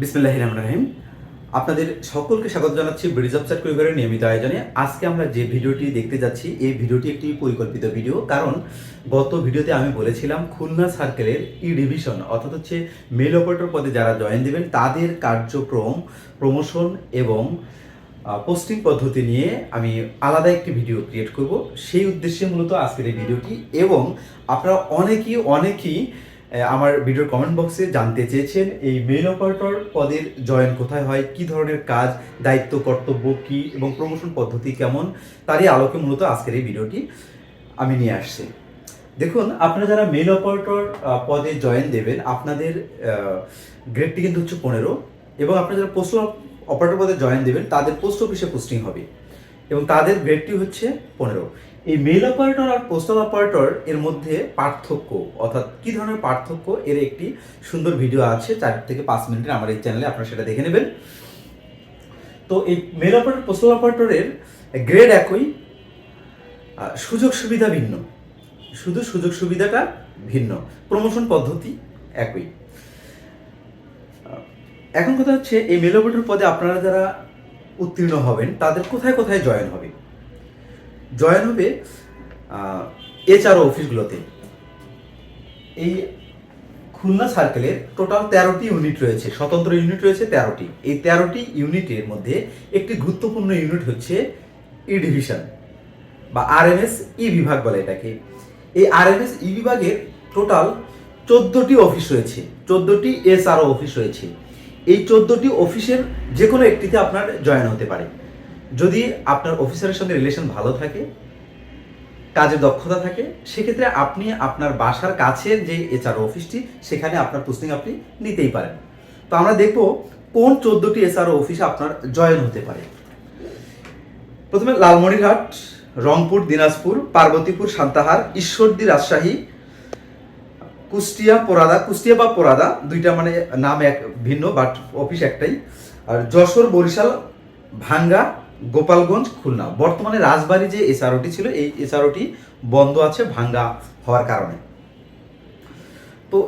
বিসমুল্লাহ রহমান রহিম। আপনাদের সকলকে স্বাগত জানাচ্ছি ব্রিজ অফ সার্কুলারের নিয়মিত আয়োজনে। আজকে আমরা যে ভিডিওটি দেখতে যাচ্ছি, এই ভিডিওটি একটি পরিকল্পিত ভিডিও। কারণ গত ভিডিওতে আমি বলেছিলাম খুলনা সার্কেলের ই ডিভিশন, অর্থাৎ হচ্ছে মেল অপারেটর পদে যারা জয়েন দেবেন, তাদের কার্যক্রম, প্রমোশন এবং পোস্টিং পদ্ধতি নিয়ে আমি আলাদা একটি ভিডিও ক্রিয়েট করব। সেই উদ্দেশ্যে মূলত আজকের এই ভিডিওটি। এবং আপনারা অনেকেই অনেকেই আমার ভিডিওর কমেন্ট বক্সে জানতে চেয়েছেন, এই মেল অপারেটর পদের জয়েন কোথায় হয়, কি ধরনের কাজ, দায়িত্ব, কর্তব্য, কি এবং প্রমোশন পদ্ধতি কেমন, তারই আলোকে মূলত আজকের এই ভিডিওটি আমি নিয়ে আসছি। দেখুন, আপনারা যারা মেল অপারেটর পদে জয়েন দেবেন, আপনাদের গ্রেডটি কিন্তু হচ্ছে পনেরো এবং আপনারা যারা পোস্ট অপারেটর পদে জয়েন দেবেন, তাদের পোস্ট অফিসে পোস্টিং হবে এবং তাদের গ্রেডটি হচ্ছে পনেরো। এই মেল অপারেটর আর পোস্টাল অপারেটর এর মধ্যে পার্থক্য, অর্থাৎ কি ধরনের পার্থক্য? এর একটি সুন্দর ভিডিও আছে, চার থেকে পাঁচ মিনিটের আমার এই চ্যানেলে আপনারা সেটা দেখে নেবেন। তো এই মেল অপারেটর পোস্টাল অপারেটরের গ্রেড একই সুযোগ সুবিধা ভিন্ন। শুধু সুযোগ সুবিধাটা ভিন্ন। প্রমোশন পদ্ধতি একই। এখন কথা হচ্ছে, এই মেল অপারেটর পদে আপনারা যারা উত্তীর্ণ হবেন, তাদের কোথায় কোথায় জয়েন হবে? জয়েন হবে এচআরও অফিসগুলোতে এই খুলনা সার্কেলের টোটাল তেরোটি ইউনিট রয়েছে, স্বতন্ত্র ইউনিট রয়েছে তেরোটি। এই তেরোটি ইউনিটের মধ্যে একটি গুরুত্বপূর্ণ ইউনিট হচ্ছে ই ডিভিশন বা আরএমএস ই বিভাগ বলে এটাকে। এই আরএমএস ই বিভাগের টোটাল চোদ্দোটি অফিস রয়েছে, চোদ্দোটি এসআরও অফিস রয়েছে। এই চোদ্দোটি অফিসের যে কোনো একটিতে আপনার জয়েন হতে পারে। যদি আপনার অফিসারের সঙ্গে রিলেশন ভালো থাকে, কাজে দক্ষতা থাকে, সেক্ষেত্রে আপনি আপনার বাসার কাছের যে এচআর অফিসটি সেখানে আপনার পোস্টিং আপনি নিতেই পারেন। তো আমরা দেখব কোন চোদ্দটি এসআর অফিসে আপনার জয়েন হতে পারে। প্রথমে লালমনিরহাট, রংপুর, দিনাজপুর, পার্বতীপুর, সান্তাহার, ঈশ্বরদী, রাজশাহী, কুষ্টিয়া, পোরাদা, কুষ্টিয়া বা পোরাদা, দুইটা মানে নাম এক ভিন্ন বাট অফিস একটাই। আর যশোর, বরিশাল, ভাঙ্গা গোপালগঞ্জ, খুলনা। বর্তমানে রাজবাড়ী যে এসআরওটি ছিল, এই এসআরওটি বন্ধ আছে, ভাঙ্গা হওয়ার কারণে। তো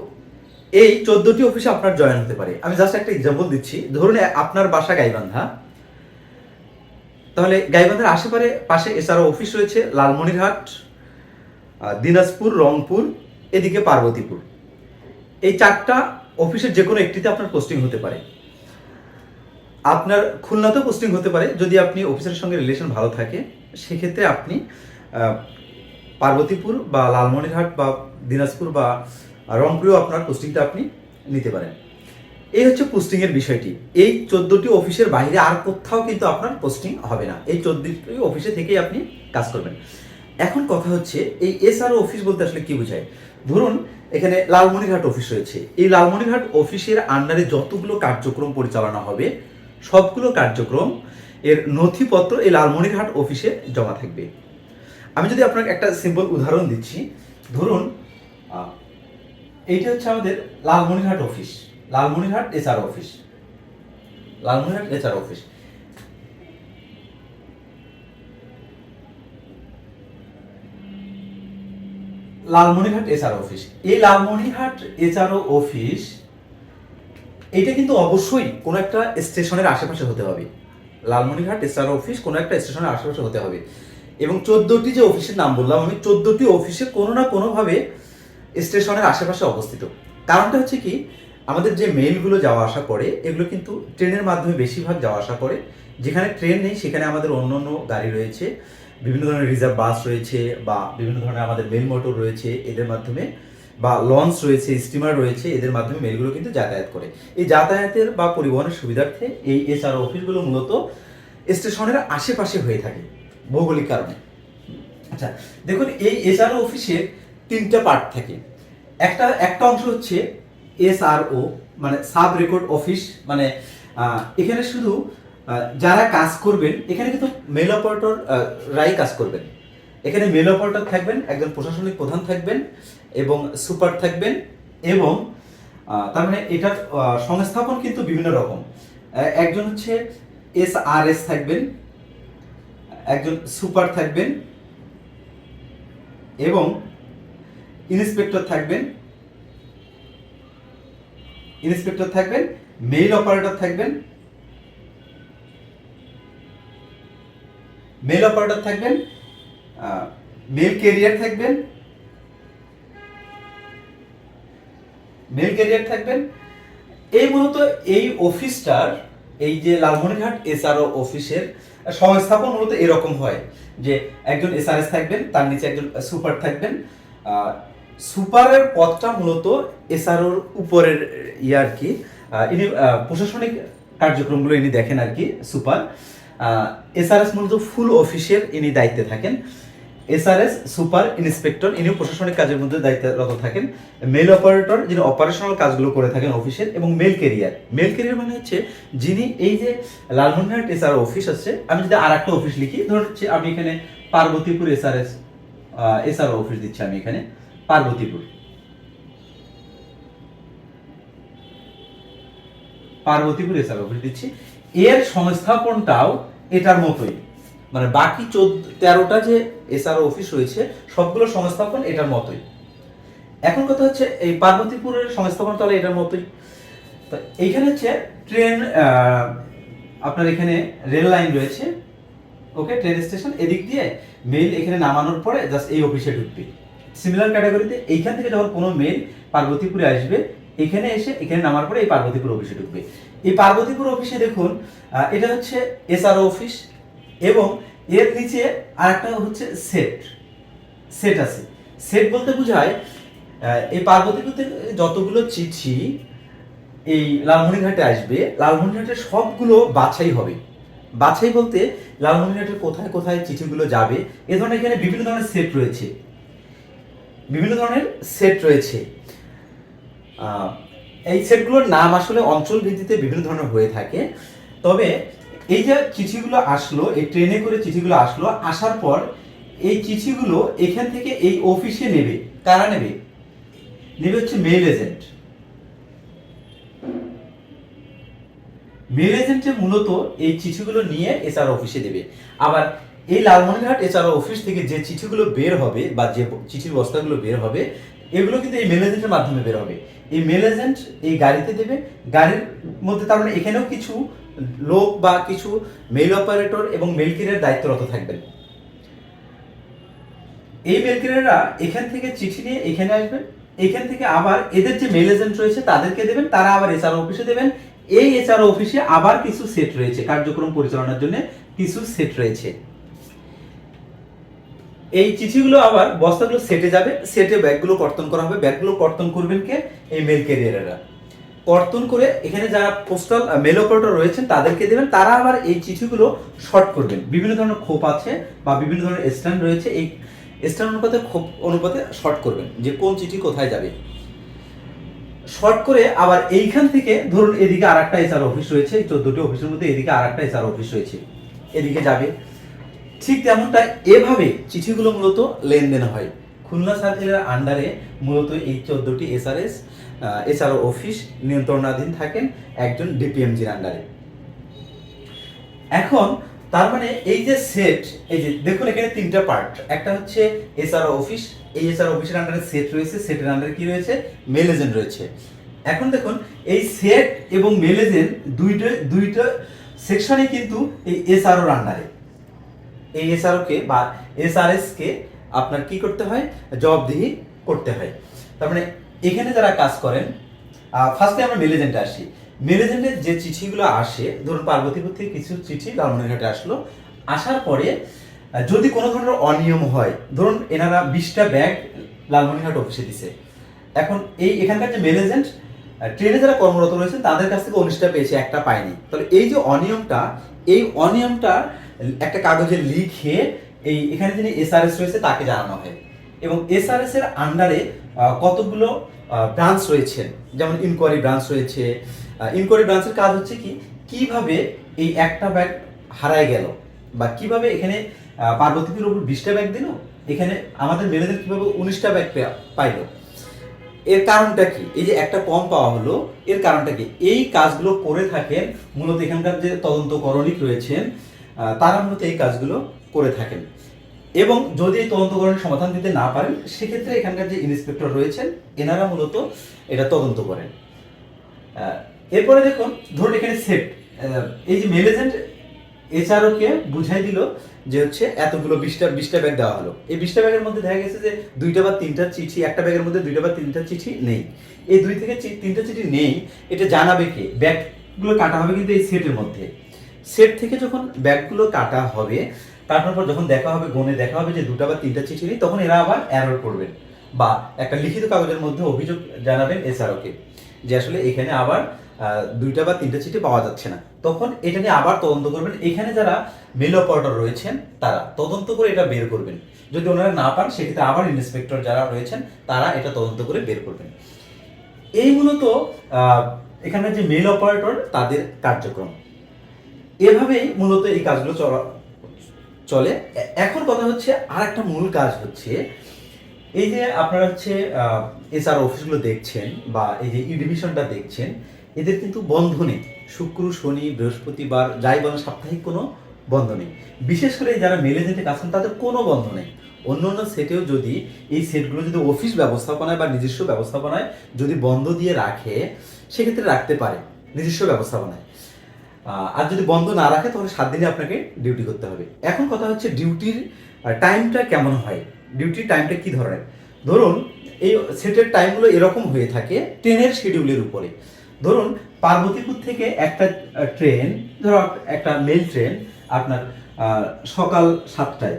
এই চোদ্দটি অফিসে আপনার জয়েন হতে পারে। আমি জাস্ট একটা এক্সাম্পল দিচ্ছি। ধরুন আপনার বাসা গাইবান্ধা। তাহলে গাইবান্ধার আশেপাশে পাশে এসআরও অফিস রয়েছে, লালমনিরহাট দিনাজপুর, রংপুর, এদিকে পার্বতীপুর। এই চারটা অফিসের যে কোনো একটিতে আপনার পোস্টিং হতে পারে। আপনার খুলনাতেও পোস্টিং হতে পারে। যদি আপনি অফিসের সঙ্গে রিলেশন ভালো থাকে, সেক্ষেত্রে আপনি পার্বতীপুর বা লালমনিরহাট বা দিনাজপুর বা রংপুরেও আপনার পোস্টিংটা আপনি নিতে পারেন। এই হচ্ছে পোস্টিংয়ের বিষয়টি। এই চোদ্দটি অফিসের বাইরে আর কোথাও কিন্তু আপনার পোস্টিং হবে না। এই চোদ্দটি অফিসে থেকেই আপনি কাজ করবেন। এখন কথা হচ্ছে, এই এসআরও অফিস বলতে আসলে কি বোঝায়? ধরুন, এখানে লালমনিরহাট অফিস রয়েছে। এই লালমনিরহাট অফিসের আন্ডারে যতগুলো কার্যক্রম পরিচালনা হবে সবগুলো কার্যক্রম এর নথিপত্র এই লালমনিরহাট অফিসে জমা থাকবে। আমি যদি আপনাকে একটা সিম্পল উদাহরণ দিচ্ছি, ধরুন এইটা হচ্ছে আমাদের Lalmonirhat office, Lalmonirhat HR office, Lalmonirhat HR office. Lalmonirhat HR office, এই লালমনিরহাট এচআরও অফিস এটা কিন্তু অবশ্যই কোনো একটা স্টেশনের আশেপাশে হতে হবে। লালমনিরহাট এসআর অফিস কোনো একটা স্টেশনের আশেপাশে হতে হবে। এবং চোদ্দটি যে অফিসের নাম বললাম আমি, চোদ্দটি অফিসে কোনো না কোনোভাবে স্টেশনের আশেপাশে অবস্থিত। কারণটা হচ্ছে কি, আমাদের যে মেইলগুলো যাওয়া আসা করে, এগুলো কিন্তু ট্রেনের মাধ্যমে বেশিরভাগ যাওয়া আসা করে। যেখানে ট্রেন নেই, সেখানে আমাদের অন্য অন্য গাড়ি রয়েছে। বিভিন্ন ধরনের রিজার্ভ বাস রয়েছে বা বিভিন্ন ধরনের আমাদের মেল মোটর রয়েছে। এদের মাধ্যমে বা লঞ্চ রয়েছে স্টিমার রয়েছে, এদের মাধ্যমে মেলগুলো কিন্তু যাতায়াত করে। এই যাতায়াতের বা পরিবহনের সুবিধার্থে এই এসআর অফিসগুলো মূলত স্টেশনের আশেপাশে হয়ে থাকে, ভৌগোলিক কারণে। আচ্ছা দেখুন, এই এসআর অফিসের তিনটা পার্ট থাকে। একটা একটা অংশ হচ্ছে এসআরও মানে সাব রেকর্ড অফিস মানে এখানে শুধু যারা কাজ করবেন, এখানে কিন্তু মেল অপারেটর রাই কাজ করবেন। এখানে মেল অপারেটর থাকবেন, একজন প্রশাসনিক প্রধান থাকবেন এবং সুপার থাকবেন এবং তার মানে এটার সংস্থাপন কিন্তু বিভিন্ন রকম। একজন হচ্ছে এস আর এস থাকবেন, একজন সুপার থাকবেন এবং ইন্সপেক্টর থাকবেন ইন্সপেক্টর থাকবেন, মেইল অপারেটর থাকবেন মেল অপারেটর থাকবেন মেল ক্যারিয়ার থাকবেন মেল ক্যারিয়ার থাকবেন। এই মূলত এই অফিসটার, এই যে লালমনিরহাট এসআরও অফিসের সংস্থাপন মূলত এরকম হয় যে একজন এসআরএস থাকবেন, তার নিচে একজন সুপার থাকবেন। সুপারের পদটা মূলত এসআরওর উপরের ইয়ে আর কি ইনি প্রশাসনিক কার্যক্রমগুলো ইনি দেখেন আর কি, সুপার। এসআরএস মূলত ফুল অফিসের ইনি দায়িত্বে থাকেন। এসআরএস সুপার ইন্সপেক্টর ইনি প্রশাসনিক কাজের মধ্যে দায়িত্বরত থাকেন। মেল অপারেটর যিনি অপারেশনাল কাজগুলো করে থাকেন অফিসের এবং মেল ক্যারিয়ার মেল ক্যারিয়ার মানে হচ্ছে যিনি এই যে লালমনিরহাট এসআর অফিস আছে, আমি যদি আর একটা অফিস লিখি, ধরুন আমি এখানে পার্বতীপুর এসআরএস এসআর অফিস দিচ্ছি আমি এখানে, পার্বতীপুর। পার্বতীপুর এসআর অফিস দিচ্ছি। এর সংস্থাপনটাও এটার মতোই। মানে বাকি তেরোটা যে এসআর অফিস রয়েছে, সবগুলো সংস্থাপন এটার মতোই। এখন কথা হচ্ছে, এই পার্বতীপুরের সংস্থাপন তাহলে এটার মতোই। তো এইখানে হচ্ছে ট্রেন আপনার এখানে রেল লাইন রয়েছে। ওকে, ট্রেন স্টেশন এদিক দিয়ে মেইল এখানে নামানোর পরে জাস্ট এই অফিসে ঢুকবে। সিমিলার ক্যাটাগরিতে এইখান থেকে যখন কোনো মেইল পার্বতীপুরে আসবে, এখানে এসে এখানে নামার পরে এই পার্বতীপুর অফিসে ঢুকবে। এই পার্বতীপুর অফিসে দেখুন এটা হচ্ছে এসআরও অফিস এবং এর নিচে আর একটা হচ্ছে সেট সেট আছে। সেট বলতে বোঝায় এই পার্বতীপুর থেকে যতগুলো চিঠি এই লালমনিরহাটে আসবে লালমনিরহাটের সবগুলো বাছাই হবে। বাছাই বলতে লালমনিরহাটের কোথায় কোথায় চিঠিগুলো যাবে, এ ধরনের এখানে বিভিন্ন ধরনের সেট রয়েছে। বিভিন্ন ধরনের সেট রয়েছে। এই সেটগুলোর নাম আসলে অঞ্চল ভিত্তিতে বিভিন্ন ধরনের হয়ে থাকে। তবে এই যে চিঠিগুলো আসলো, এই ট্রেনে করে চিঠিগুলো আসলো, আসার পর এই চিঠিগুলো এখান থেকে এই অফিসে নেবে। কারা নেবে? নেবে হচ্ছে মেল এজেন্ট মেল এজেন্টে মূলত এই চিঠিগুলো নিয়ে এসআর অফিসে দেবে। আবার এই লালমনিরহাট এসআর অফিস থেকে যে চিঠিগুলো বের হবে বা যে চিঠির বস্তাগুলো বের হবে, এগুলো কিন্তু এই মেল এজেন্টের মাধ্যমে বের হবে। এই মেল এজেন্ট এই গাড়িতে দেবে। গাড়ির মধ্যে তার মানে এখানেও কিছু লোক বা কিছু মেল অপারেটর এবং মেল কিরের দায়িত্বরত থাকবেন। এই মেল কিরেরা এখান থেকে চিঠি নিয়ে এখানে আসবেন। এখান থেকে আবার এদের যে মেল এজেন্ট রয়েছে তাদেরকে দেবেন, তারা আবার এসআর অফিসে দেবেন। এই এসআর অফিসে আবার কিছু সেট রয়েছে। কার্যক্রম পরিচালনার জন্য কিছু সেট রয়েছে। এই চিঠিগুলো আবার বস্তাগুলো সেটে যাবে। সেটে ব্যাগগুলো কর্তন করা হবে। ব্যাগগুলো কর্তন করবেন কে? এই মেল ক্যারিয়ারেরা কর্তন করে এখানে যারা পোস্টাল মেল অপারেটর রয়েছেন, তাদেরকে দেবেন। তারা আবার এই চিঠিগুলো শর্ট করবেন। বিভিন্ন ধরনের খোপ আছে বা বিভিন্ন ধরনের স্ট্যান্ড রয়েছে। এই স্ট্যান্ড অনুপাতে খোপ অনুপাতে শর্ট করবেন যে কোন চিঠি কোথায় যাবে। শর্ট করে আবার এইখান থেকে ধরুন এদিকে আর একটা এসআর অফিস রয়েছে, এই চোদ্দটি অফিসের মধ্যে এদিকে আর একটা এসআর অফিস রয়েছে, এদিকে যাবে। ঠিক তেমনটা এভাবে চিঠিগুলো মূলত লেনদেন হয়। খুলনা সার্কেলের আন্ডারে মূলত এই চোদ্দটি এসআরএস এসআরও অফিস নিয়ন্ত্রণাধীন থাকেন একজন ডিপিএমজির আন্ডারে এখন, তার মানে এই যে সেট এই যে, দেখুন এখানে তিনটা পার্ট একটা হচ্ছে এসআরও অফিস এই এসআর অফিসের আন্ডারে সেট রয়েছে সেটের আন্ডারে কি রয়েছে? মেল এজেন্ট রয়েছে। এখন দেখুন, এই সেট এবং মেল এজেন্ট দুইটা দুইটা সেকশনে কিন্তু এই এসআরওর আন্ডারে এই এসআরও কে বা এসআরএস কে আপনার কি করতে হয়? জবাবদিহি করতে হয়। তার মানে এখানে যারা কাজ করেন ফার্স্টে আমরা মেল এজেন্টে আসি। মেল এজেন্টের যে চিঠিগুলো আসে, ধরুন পার্বতীপুর থেকে কিছু চিঠি লালমনিরহাটে আসলো, আসার পরে যদি কোনো ধরনের অনিয়ম হয়, ধরুন এনারা বিশটা ব্যাগ লালমনিরহাট অফিসে দিছে। এখন এই এখানকার যে মেলেজেন্ট ট্রেনে যারা কর্মরত রয়েছেন, তাদের কাছ থেকে উনিশটা পেয়েছে, একটা পায়নি। তাহলে এই যে অনিয়মটা, এই অনিয়মটা একটা কাগজে লিখে এই এখানে যিনি এসআরএস রয়েছে, তাকে জানানো হয়। এবং এসআরএস এর আন্ডারে কতগুলো ব্রাঞ্চ রয়েছে? যেমন ইনকোয়ারি ব্রাঞ্চ রয়েছে। ইনকোয়ারি ব্রাঞ্চের কাজ হচ্ছে কি? কীভাবে এই একটা ব্যাগ হারায় গেল? বা কীভাবে এখানে পার্বতীপুর উপর বিশটা ব্যাগ দিল? এখানে আমাদের মেয়েদের কীভাবে উনিশটা ব্যাগ পাইলো? এর কারণটা কি? এই যে একটা কম পাওয়া হলো, এর কারণটা কি? এই কাজগুলো করে থাকেন মূলত এখানকার যে তদন্ত করণিক রয়েছেন তারা মূলত এই কাজগুলো করে থাকেন। এবং যদি এই তদন্তকরণের সমাধান দিতে না পারেন, সেক্ষেত্রে এখানকার যে ইন্সপেক্টর রয়েছেন, এনারা মূলত এটা তদন্ত করেন। এরপরে দেখুন, ধরুন এখানে সেট এই যে মেল এজেন্ট এছাড়াও কে বুঝাই দিল যে হচ্ছে এতগুলো বিশটা বিশটা ব্যাগ দেওয়া হলো। এই বিশটা ব্যাগের মধ্যে দেখা গেছে যে দুইটা বা তিনটা চিঠি, একটা ব্যাগের মধ্যে দুইটা বা তিনটা চিঠি নেই। এই দুই থেকে তিনটা চিঠি নেই, এটা জানাবে কে? ব্যাগগুলো কাটা হবে কিন্তু এই সেটের মধ্যে। সেট থেকে যখন ব্যাগগুলো কাটা হবে কাটার পর যখন দেখা হবে গনে দেখা হবে যে দুটা বা তিনটা চিঠি নেই, তখন এরা আবার অ্যারোর করবেন বা একটা লিখিত কাগজের মধ্যে অভিযোগ জানাবেন এসআরওকে যে আসলে এখানে আবার দুইটা বা তিনটা চিঠি পাওয়া যাচ্ছে না। তখন এটা নিয়ে আবার তদন্ত করবেন। এখানে যারা মেল অপারেটর রয়েছেন, তারা তদন্ত করে এটা বের করবেন। যদি ওনারা না পান, সেক্ষেত্রে আবার ইন্সপেক্টর যারা রয়েছেন, তারা এটা তদন্ত করে বের করবেন। এই মূলত এখানে যে মেল অপারেটর তাদের কার্যক্রম। এভাবেই মূলত এই কাজগুলো চলা চলে। এখন কথা হচ্ছে আর একটা মূল কাজ হচ্ছে, এই যে আপনারা হচ্ছে এসআর অফিসগুলো দেখছেন বা এই যে ই ডিভিশনটা দেখছেন, এদের কিন্তু বন্ধ নেই। শুক্র, শনি, বৃহস্পতিবার, যাই বলেন, সাপ্তাহিক কোনো বন্ধ নেই। বিশেষ করে যারা মেলে যেতে করেন তাদের কোনো বন্ধ নেই। অন্য অন্য সেটেও যদি এই সেটগুলো যদি অফিস ব্যবস্থাপনায় বা নিজস্ব ব্যবস্থাপনায় যদি বন্ধ দিয়ে রাখে, সেক্ষেত্রে রাখতে পারে নিজস্ব ব্যবস্থাপনায়। আর যদি বন্ধ না রাখে, তাহলে সাত দিনে আপনাকে ডিউটি করতে হবে। এখন কথা হচ্ছে ডিউটির টাইমটা কেমন হয়? ডিউটির টাইমটা কি ধরনের? ধরুন, এই সেটের টাইমগুলো এরকম হয়ে থাকে ট্রেনের শিডিউলের উপরে। ধরুন, পার্বতীপুর থেকে একটা ট্রেন ধরো একটা মেল ট্রেন আপনার সকাল সাতটায়।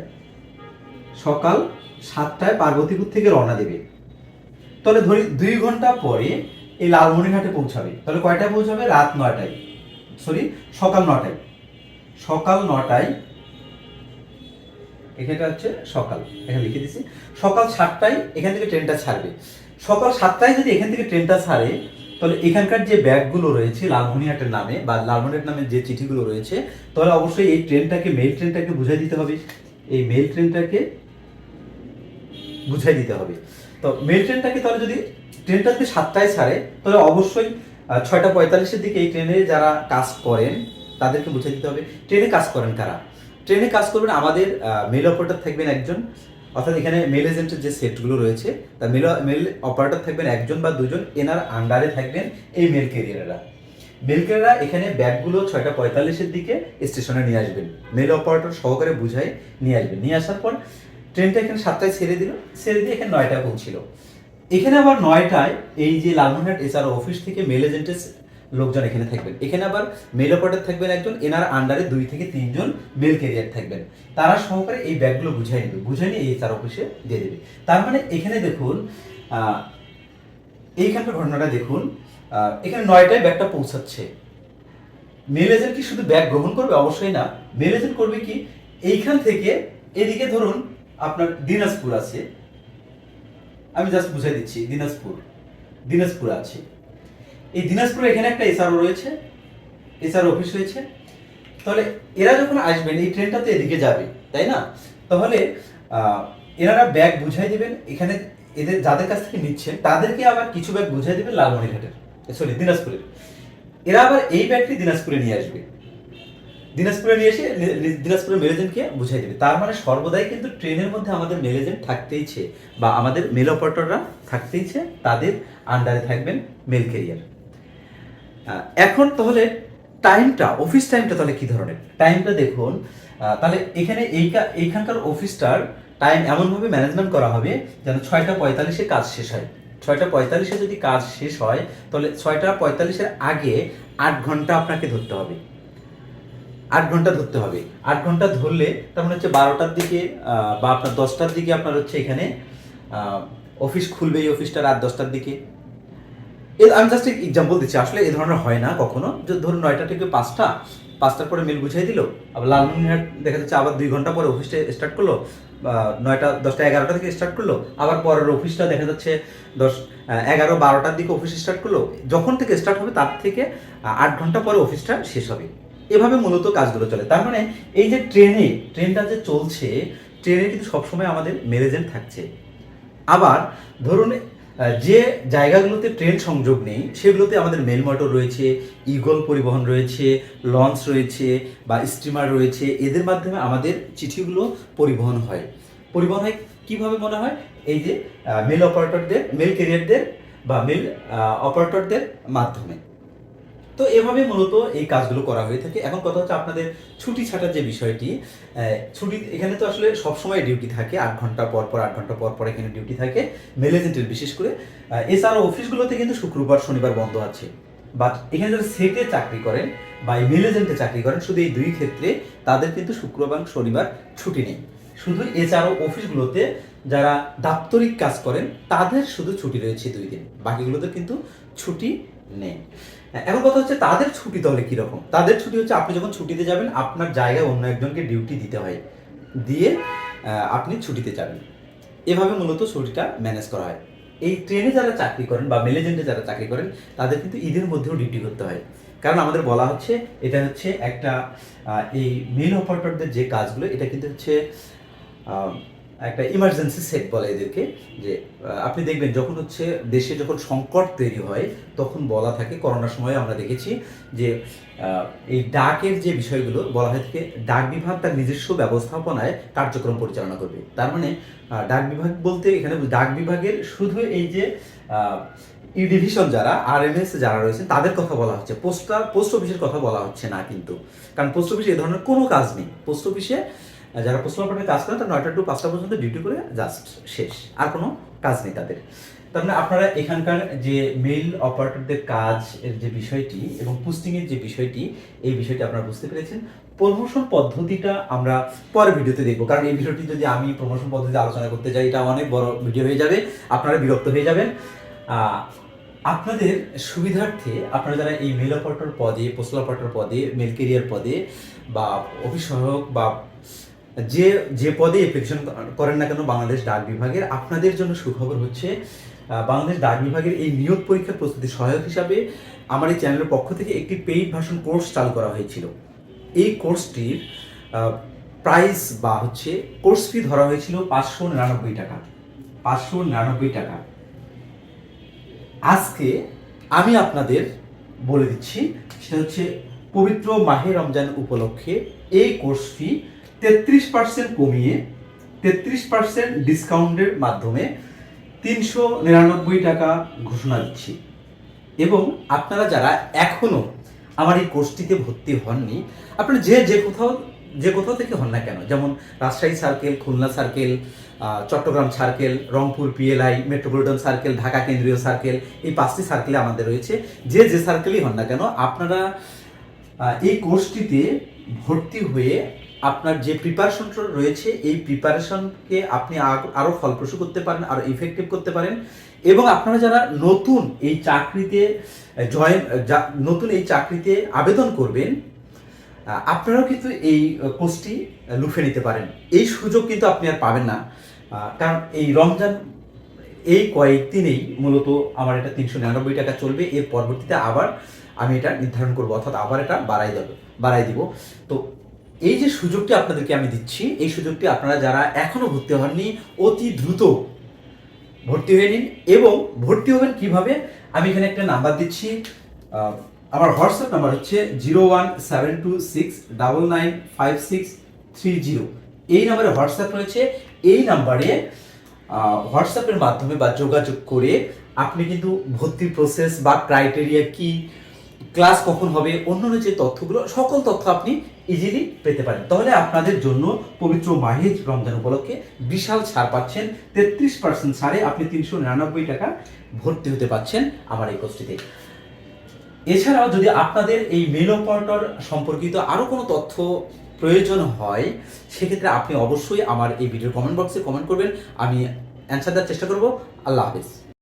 সকাল সাতটায় পার্বতীপুর থেকে রওনা দেবে। তাহলে ধরি দুই ঘণ্টা পরে এই লালমনিরহাটে পৌঁছাবে। তাহলে কয়টায় পৌঁছাবে? রাত নয়টায়। সরি, সকাল নটায়। সকাল নটায়, এখানটা হচ্ছে সকাল, এখানে লিখে দিছি। সকাল সাতটায় এখান থেকে ট্রেনটা ছাড়বে। সকাল সাতটায় যদি এখান থেকে ট্রেনটা ছাড়ে, তাহলে এখানকার যে ব্যাগগুলো রয়েছে লালমনিরহাটের নামে বা লালমনিরহাট নামে যে চিঠিগুলো রয়েছে, তাহলে অবশ্যই এই ট্রেনটাকে মেল ট্রেনটাকে বুঝাই দিতে হবে। এই মেল ট্রেনটাকে বুঝাই দিতে হবে। তো মেল ট্রেনটাকে তাহলে যদি, ট্রেনটা যদি সাতটায় ছাড়ে, তাহলে অবশ্যই ছয়টা পঁয়তাল্লিশের দিকে এই ট্রেনে যারা কাজ করেন, তাদেরকে বুঝে দিতে হবে, ট্রেনে কাজ করেন কারা? ট্রেনে কাজ করবেন আমাদের মেল অপারেটর থাকবেন একজন, অর্থাৎ এখানে মেল এজেন্টের যে সেটগুলো রয়েছে, তা মেল মেল অপারেটর থাকবেন একজন বা দুজন, এনার আন্ডারে থাকবেন এই মেল ক্যারিয়ারেরা মেল ক্যারিয়াররা এখানে ব্যাগগুলো ছয়টা পঁয়তাল্লিশের দিকে স্টেশনে নিয়ে আসবেন। মেল অপারেটর সহকারে বুঝাই নিয়ে আসবেন। নিয়ে আসার পর, ট্রেনটা এখানে সাতটায় ছেড়ে দিল। ছেড়ে দিয়ে এখানে নয়টায় পৌঁছিল। এখানে আবার নয়টায় এই যে লালমোহনহাট এসআর অফিস থেকে মেল এজেন্টের লোকজন এখানে থাকবেন। এখানে আবার মেল অপারেটর থাকবেন একজন, এনার আন্ডারে দুই থেকে তিনজন মেল ক্যারিয়ার থাকবেন। তারা সহকারে এই ব্যাগগুলো বুঝাই নেবে বুঝাই নিয়ে এসআর অফিসে দিয়ে দেবে। তার মানে এখানে দেখুন এইখানকার ঘটনাটা দেখুন এখানে নয়টায় ব্যাগটা পৌঁছাচ্ছে। মেল এজেন্ট কি শুধু ব্যাগ গ্রহণ করবে? অবশ্যই না। মেল এজেন্ট করবে কি? এইখান থেকে এদিকে ধরুন আপনার দিনাজপুর আছে। আমি জাস্ট বুঝাই দিচ্ছি, দিনাজপুর দিনাজপুর আছে। এই দিনাজপুরে এখানে একটা এসআরও রয়েছে এসআর অফিস রয়েছে। তাহলে এরা যখন আসবেন এই ট্রেনটা তো এদিকে যাবে, তাই না? তাহলে এনারা ব্যাগ বুঝাই দিবেন, এখানে এদের যাদের কাছ থেকে নিচ্ছেন, তাদেরকে আবার কিছু ব্যাগ বুঝাই দিবেন লালমনিরহাটের সরি দিনাজপুরের। এরা আবার এই ব্যাগটি দিনাজপুরে নিয়ে আসবে। দিনাজপুরে নিয়ে এসে দিনাজপুরের মেল বুঝাই দেবে। তার মানে সর্বদাই কিন্তু ট্রেনের মধ্যে আমাদের মেল এজেন্ট থাকতেইছে বা আমাদের মেল অপারেটররা থাকতেইছে তাদের আন্ডারে থাকবেন মেল ক্যারিয়ার এখন তাহলে টাইমটা অফিস টাইমটা তাহলে কি ধরনের? টাইমটা দেখুন তাহলে এখানে এই এইখানকার অফিসটার টাইম এমনভাবে ম্যানেজমেন্ট করা হবে যেন ছয়টা পঁয়তাল্লিশে কাজ শেষ হয়। ছয়টা পঁয়তাল্লিশে যদি কাজ শেষ হয়, তাহলে ছয়টা পঁয়তাল্লিশের আগে আট ঘণ্টা আপনাকে ধরতে হবে। আট ঘণ্টা ধরতে হবে। আট ঘণ্টা ধরলে তার মানে হচ্ছে বারোটার দিকে বা আপনার দশটার দিকে আপনার হচ্ছে এখানে অফিস খুলবে এই অফিসটা রাত দশটার দিকে। এ- আমি জাস্ট এক্সাম্পল দিচ্ছি। আসলে এই ধরনের হয় না কখনো। যে ধরুন নয়টা থেকে পাঁচটা, পাঁচটার পরে মিল বুঝাই দিল, আবার লালমনিরহাট দেখা যাচ্ছে আবার দুই ঘণ্টা পরে অফিসটা স্টার্ট করল নয়টা, দশটা, এগারোটা থেকে স্টার্ট করল, আবার পরের অফিসটা দেখা যাচ্ছে দশ এগারো, বারোটার দিকে অফিস স্টার্ট করল, যখন থেকে স্টার্ট হবে তার থেকে আট ঘণ্টা পরে অফিসটা শেষ হবে। এভাবে মূলত কাজগুলো চলে। তার মানে এই যে ট্রেনে, ট্রেনটা যে চলছে, ট্রেনে কিন্তু সবসময় আমাদের মেরেজেন্ট থাকছে। আবার ধরুন যে জায়গাগুলোতে ট্রেন সংযোগ নেই, সেগুলোতে আমাদের মেল মোটর রয়েছে ইগল পরিবহন রয়েছে লঞ্চ রয়েছে বা স্টিমার রয়েছে, এদের মাধ্যমে আমাদের চিঠিগুলো পরিবহন হয়। পরিবহন হয় কীভাবে মনে হয়? এই যে মেল অপারেটরদের মেল ক্যারিয়ারদের বা মেল অপারেটরদের মাধ্যমে। তো এভাবে মূলত এই কাজগুলো করা হয়ে থাকে। এখন কথা হচ্ছে আপনাদের ছুটি ছাটার যে বিষয়টি ছুটি এখানে তো আসলে সবসময় ডিউটি থাকে আট ঘণ্টা পর পর আট ঘণ্টা পর পর এখানে ডিউটি থাকে মেল এজেন্টের বিশেষ করে। আহ, এছাড়াও অফিসগুলোতে কিন্তু শুক্রবার শনিবার বন্ধ আছে। বাট এখানে যারা সেটে চাকরি করেন বা মেল এজেন্টে চাকরি করেন শুধু এই দুই ক্ষেত্রে তাদের কিন্তু শুক্রবার শনিবার ছুটি নেই। শুধু এছাড়াও অফিসগুলোতে যারা দাপ্তরিক কাজ করেন তাদের শুধু ছুটি রয়েছে দুই দিন। বাকিগুলোতে কিন্তু ছুটি নেই। এখন কথা হচ্ছে তাদের ছুটি তাহলে কীরকম? তাদের ছুটি হচ্ছে আপনি যখন ছুটিতে যাবেন, আপনার জায়গায় অন্য একজনকে ডিউটি দিতে হয়। দিয়ে আপনি ছুটিতে যাবেন এভাবে মূলত ছুটিটা ম্যানেজ করা হয়। এই ট্রেনে যারা চাকরি করেন বা মেল এজেন্টে যারা চাকরি করেন, তাদের কিন্তু ঈদের মধ্যেও ডিউটি করতে হয়। কারণ আমাদের বলা হচ্ছে, এটা হচ্ছে একটা এই মেল অপারেটরদের যে কাজগুলো, এটা কিন্তু হচ্ছে একটা ইমার্জেন্সি সেট বলে এদেরকে, যে আপনি দেখবেন যখন হচ্ছে দেশে যখন সংকট তৈরি হয়, তখন বলা থাকে, করোনার সময় আমরা দেখেছি যে এই ডাকের যে বিষয়গুলো, বলা হয় থাকে ডাক বিভাগ তার নিজস্ব ব্যবস্থাপনায় কার্যক্রম পরিচালনা করবে। তার মানে ডাক বিভাগ বলতে এখানে ডাক বিভাগের শুধু এই যে ই ডিভিশন যারা আর এম এস যারা রয়েছেন, তাদের কথা বলা হচ্ছে, পোস্টার, পোস্ট অফিসের কথা বলা হচ্ছে না কিন্তু। কারণ পোস্ট অফিসে এই ধরনের কোনো কাজ নেই। পোস্ট অফিসে যারা পোস্টাল অপারেটর কাজ করে, তারা নয়টা টু পাঁচটা পর্যন্ত ডিউটি করে জাস্ট শেষ। আর কোনো কাজ নেই তাদের। তার মানে আপনারা এখানকার যে মেল অপারেটরদের কাজ এর যে বিষয়টি এবং পোস্টিংয়ের যে বিষয়টি, এই বিষয়টি আপনারা বুঝতে পেরেছেন। প্রমোশন পদ্ধতিটা আমরা পরের ভিডিওতে দেখব। কারণ এই ভিডিওটি যদি আমি প্রমোশন পদ্ধতি আলোচনা করতে যাই, এটা অনেক বড় ভিডিও হয়ে যাবে, আপনারা বিরক্ত হয়ে যাবেন। আপনাদের সুবিধার্থে আপনারা যারা এই মেল অপারেটর পদে পোস্টাল অপারেটর পদে মেল কেরিয়ার পদে বা অফিস সহায়ক বা যে যে পদে অ্যাপ্লিকেশন করেন না কেন বাংলাদেশ ডাক বিভাগের, আপনাদের জন্য সুখবর হচ্ছে বাংলাদেশ ডাক বিভাগের এই নিয়োগ পরীক্ষার প্রস্তুতি সহায়ক হিসাবে আমার এই চ্যানেলের পক্ষ থেকে একটি পেইড ভার্সন কোর্স চালু করা হয়েছিল। এই কোর্সটির প্রাইস বা হচ্ছে কোর্স ফি ধরা হয়েছিল পাঁচশো নিরানব্বই টাকা। পাঁচশো নিরানব্বই টাকা। আজকে আমি আপনাদের বলে দিচ্ছি, সেটা হচ্ছে পবিত্র মাহে রমজান উপলক্ষে এই কোর্স ফি তেত্রিশ পার্সেন্ট কমিয়ে তেত্রিশ পার্সেন্ট ডিসকাউন্টের মাধ্যমে তিনশো নিরানব্বই টাকা ঘোষণা দিচ্ছি। এবং আপনারা যারা এখনও আমার এই কোর্সটিতে ভর্তি হননি, আপনারা যে যে কোথাও যে কোথাও থেকে হন না কেন, যেমন Rajshahi circle Khulna circle Chattogram circle Rangpur PLI metropolitan circle Dhaka কেন্দ্রীয় সার্কেল এই পাঁচটি সার্কেলে আমাদের রয়েছে। যে যে সার্কেলই হন না কেন, আপনারা এই কোর্সটিতে ভর্তি হয়ে আপনার যে প্রিপারেশনটা রয়েছে, এই প্রিপারেশনকে আপনি আগ- আরও ফলপ্রসূ করতে পারেন, আরও ইফেক্টিভ করতে পারেন। এবং আপনারা যারা নতুন এই চাকরিতে জয়েন নতুন এই চাকরিতে আবেদন করবেন আপনারাও কিন্তু এই কোর্সটি লুফে নিতে পারেন। এই সুযোগ কিন্তু আপনি আর পাবেন না। কারণ এই রমজান, এই কয়েকদিনেই মূলত আমার এটা তিনশো নিরানব্বই টাকা চলবে। এর পরবর্তীতে আবার আমি এটা নির্ধারণ করব, অর্থাৎ আবার এটা বাড়াই দেবো, বাড়াই দিব। তো এই যে সুযোগটি আপনাদেরকে আমি দিচ্ছি, এই সুযোগটি আপনারা যারা এখনও ভর্তি হননি, অতি দ্রুত ভর্তি হয়ে নিন এবং ভর্তি হবেন কীভাবে? আমি এখানে একটা নাম্বার দিচ্ছি আমার হোয়াটসঅ্যাপ নাম্বার হচ্ছে zero one seven two six double nine five six three zero. এই নাম্বারে হোয়াটসঅ্যাপ রয়েছে, এই নাম্বারে হোয়াটসঅ্যাপের মাধ্যমে বা যোগাযোগ করে আপনি কিন্তু ভর্তির প্রসেস বা ক্রাইটেরিয়া কি ক্লাস কখন হবে অন্যান্য যে তথ্যগুলো, সকল তথ্য আপনি ইজিলি পেতে পারেন। তাহলে আপনাদের জন্য পবিত্র মাহিজ রমজান উপলক্ষে বিশাল ছাড় পাচ্ছেন। তেত্রিশ পার্সেন্ট ছাড়ে আপনি তিনশো নিরানব্বই টাকা ভর্তি হতে পাচ্ছেন আমার এই কোর্সটিতে। এছাড়াও যদি আপনাদের এই মেল অপারেটর সম্পর্কিত আরও কোনো তথ্য প্রয়োজন হয়, সেক্ষেত্রে আপনি অবশ্যই আমার এই ভিডিওর কমেন্ট বক্সে কমেন্ট করবেন। আমি অ্যান্সার দেওয়ার চেষ্টা করব। আল্লাহ হাফিজ।